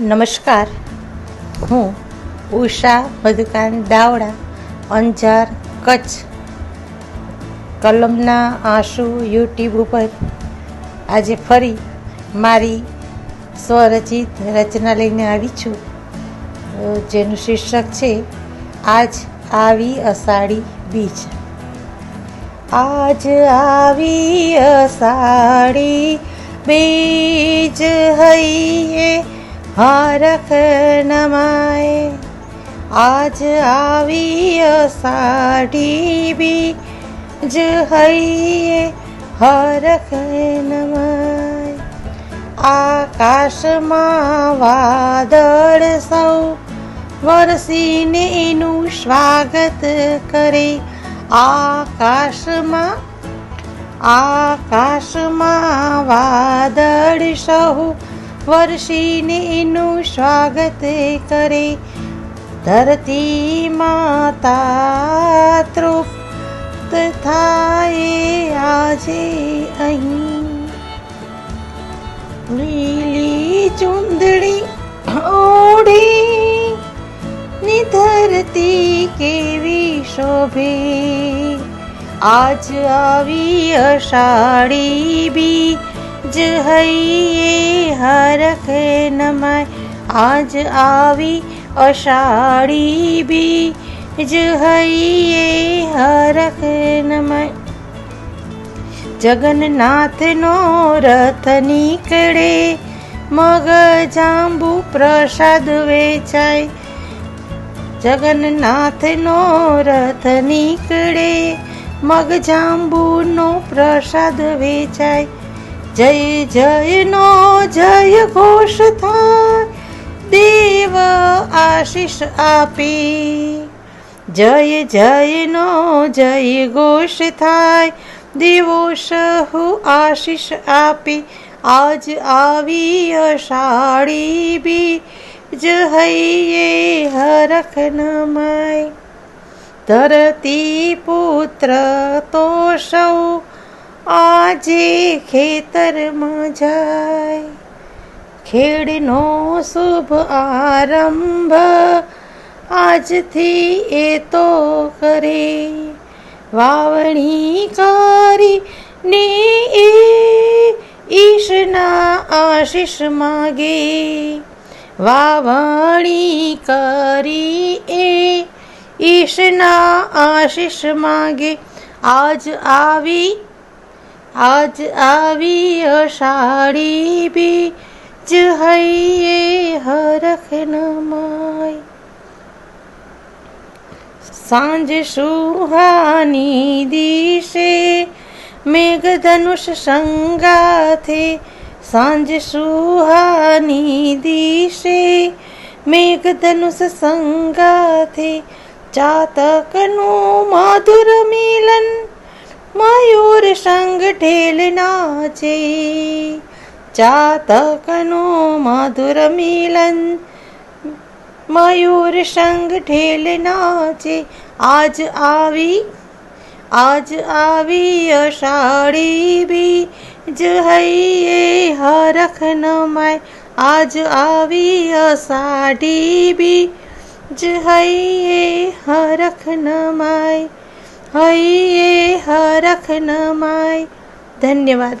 નમસ્કાર. હું ઉષા મધુકાન દાવડા, અંજાર કચ્છ, કલમના આંસુ યુટ્યુબ ઉપર આજે ફરી મારી સ્વરચિત રચના લઈને આવી છું. જેનું શીર્ષક છે, આજ આવી અષાઢી બીજ. આજ આવી અષાઢી બીજ હૈયે હરખ નમાય. આજ આવી સાઢી બી જ હૈયે હરખ નમાય. આકાશમાં વાદળ સૌ વરસીને એનું સ્વાગત કરે. આકાશમાં આકાશમાં વાદળ સૌ વર્ષીને એનું સ્વાગત કરે. ધરતી માતા તૃપ્ત થાય આજે અહીં. લીલી ચુંદડી ઓઢી, ની ધરતી કેવી શોભે. આજ આવી અષાઢી બીજ હૈયે. હરખ નમાય. આજ આવી અષાઢી બીજ હૈયે, હરખે નમાય. જગન્નાથનો રથ નીકળે, મગ જાંબુ પ્રસાદ વેચાય. જગન્નાથનો રથ નીકળે, મગ જાંબુનો પ્રસાદ વેચાય. જય જયનો જય ઘોષ થાય દેવ આશીષ આપી. જય જયનો જય ઘોષ થાય દેવો સહુ આશીષ આપી. આજ આવી અષાઢી બી. હૈયે હરખ નમાય. ધરતી પુત્ર તો સૌ આજે ખેતરમાં જાય. ખેડનો શુભ આરંભ. આજથી એ તો કરે. વાવણી કરી ને એ ઈશના આશીષ માગે. વાવણી કરી એ ઈશના આશીષ માગે. આજ આવી આજ આવી અષાઢી બીજ હૈયે હરખ નમાય. સાંજ સુહાની દિશે મેઘધનુષ સંગાથે. સાંજ સુહાની દિશે મેઘધનુષ સંગાથે. ચાતકનું માધુર મિલન મયુર સંગ ઢેલ નાચે. ચાતકનું મધુર મિલન મયુર સંગ ઢેલ નાચે. આજ આવી આજ આવી અષાઢી બીજ હૈયે હરખ નમાય. આજ આવી અષાઢી બીજ હૈયે હરખ નમાય. હૈયે હરખ નમાય. ધન્યવાદ.